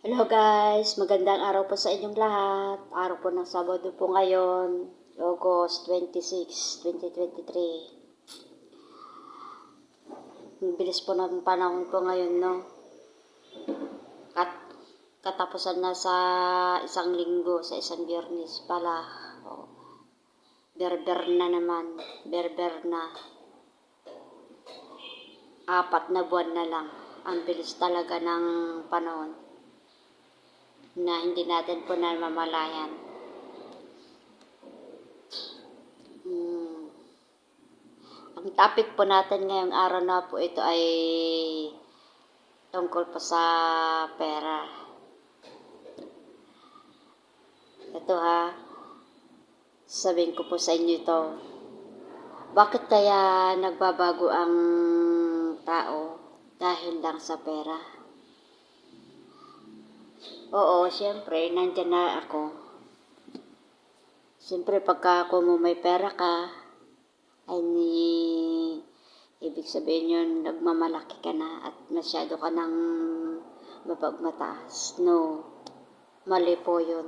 Hello guys, magandang araw po sa inyong lahat. Araw po ng Sabado po ngayon, August 26, 2023. Ang bilis po ng panahon po ngayon, no? Kat katapusan na sa isang linggo, sa isang biyernes pala. Oh. Berber na naman, berber na. Apat na buwan na lang. Ang bilis talaga ng panahon na hindi natin po namamalayan. Hmm. Ang topic po natin ngayong araw na po ito ay tungkol po sa pera. Ito ha, sabihin ko po sa inyo ito. Bakit kaya nagbabago ang tao dahil lang sa pera? Oo, siyempre, nandyan na ako. Siyempre, pagka ako mo may pera ka, ay ni, ibig sabihin yun, nagmamalaki ka na at masyado ka ng mapagmataas. No, mali po yun.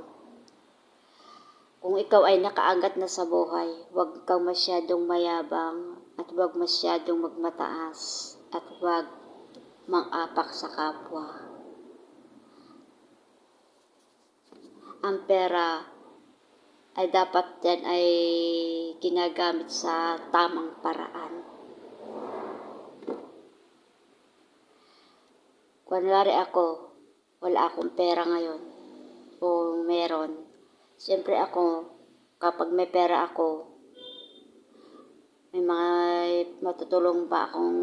Kung ikaw ay nakaangat na sa buhay, huwag kang masyadong mayabang at huwag masyadong magmataas at huwag mang-apak sa kapwa. Ang pera ay dapat yan ay ginagamit sa tamang paraan. Kunwari ako, wala akong pera ngayon, o meron. Siyempre ako, kapag may pera ako, may mga matutulong pa akong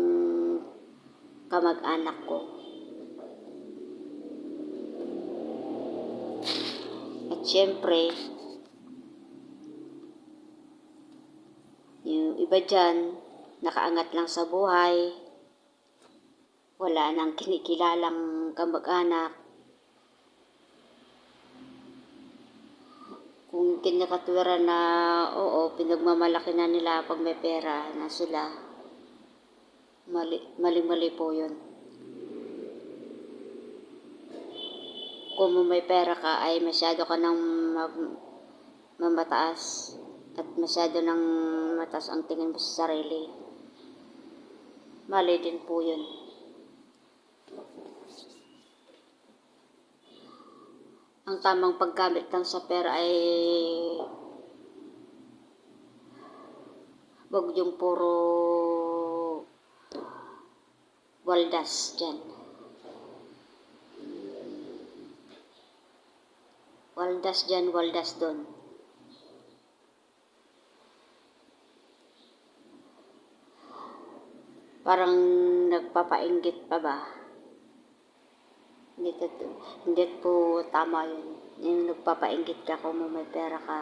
kamag-anak ko. At syempre, yung iba dyan, nakaangat lang sa buhay, wala nang kinikilalang kamag-anak. Kung kinakatwira na, oo, pinagmamalaki na nila pag may pera na sila, mali, mali-mali po yun. Kung may pera ka ay masyado ka nang mag- mamataas at masyado nang mataas ang tingin mo sa sarili. Mali din po yun. Ang tamang paggamit lang sa pera ay wag yung puro waldas dyan. Waldas dyan, waldas doon. Parang nagpapainggit pa ba? Hindi, hindi po tama yun. Yung nagpapainggit ka kung may pera ka.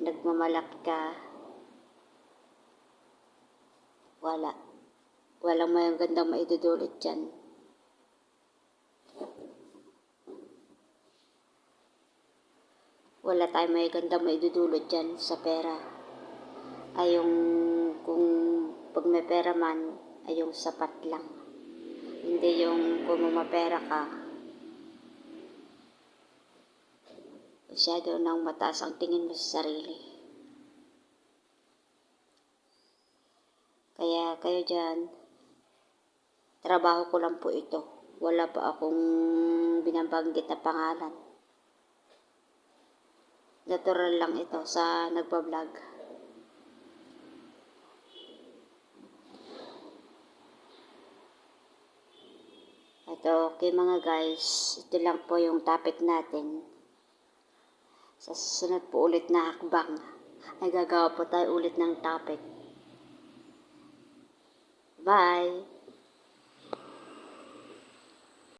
Nagmamalaki ka. Wala. Walang may gandang maidudulot dyan. Wala tayong may ganda may dudulot dyan sa pera. Ay yung kung pag may pera man, ay yung sapat lang. Hindi yung kung mapera ka, masyado nang mataas ang tingin mo sa sarili. Kaya kayo dyan, trabaho ko lang po ito. Wala pa akong binabanggit na pangalan. Natural lang ito sa nagpa-vlog. Ito, okay mga guys, ito lang po yung topic natin. Sa susunod po ulit na hakbang, ay gagawa po tayo ulit ng topic. Bye!